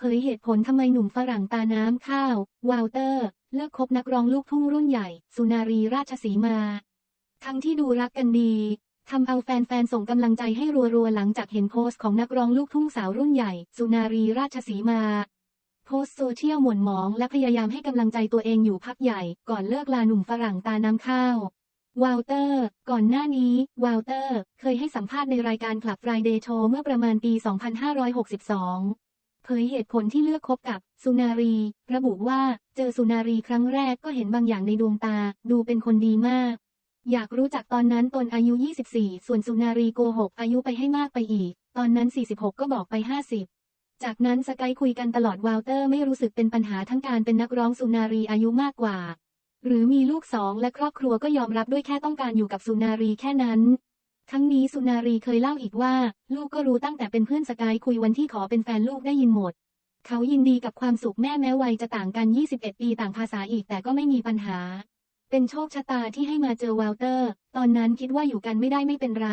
เผยเหตุผลทำไมหนุ่มฝรั่งตาน้ำข้าว วาลเตอร์ เลิกคบนักร้องลูกทุ่งรุ่นใหญ่ สุนารีราชสีมา ทั้งที่ดูรักกันดีทำเอาแฟนๆ ส่งกำลังใจให้รัวๆ หลังจากเห็นโพสต์ของนักร้องลูกทุ่งสาวรุ่นใหญ่ สุนารีราชสีมา โพสต์โซเชียลหม่นหมองและพยายามให้กำลังใจตัวเองอยู่พักใหญ่ ก่อนเลิกลาหนุ่มฝรั่งตาน้ำข้าววาลเตอร์ ก่อนหน้านี้ วาลเตอร์ เคยให้สัมภาษณ์ในรายการ Club Friday Show เมื่อประมาณปี 2562 ผยเหตุผลที่เลือกคบกับสุนารี ระบุว่าเจอสุนารีครั้งแรกก็เห็นบางอย่างในดวงตา ดูเป็นคนดีมาก อยากรู้จักตอนนั้นตนอายุ 24 ส่วนสุนารีโกหกอายุไปให้มากไปอีก ตอนนั้น 46 ก็บอกไป 50 จากนั้นสกายคุยกันตลอดวาลเตอร์ไม่รู้สึกเป็นปัญหาทั้งการเป็นนักร้องสุนารีอายุมากกว่า หรือมีลูกสองและครอบครัวก็ยอมรับด้วยแค่ต้องการอยู่กับสุนารีแค่นั้น ทั้งนี้สุนารีเคยเล่าอีกว่า ลูกก็รู้ตั้งแต่เป็นเพื่อนสกายคุยวันที่ขอเป็นแฟนลูกได้ยินหมด เขายินดีกับความสุขแม่แม้วัยจะต่างกัน 21 ปีต่างภาษาอีกแต่ก็ไม่มีปัญหา เป็นโชคชะตาที่ให้มาเจอวาลเตอร์ ตอนนั้นคิดว่าอยู่กันไม่ได้ไม่เป็นไร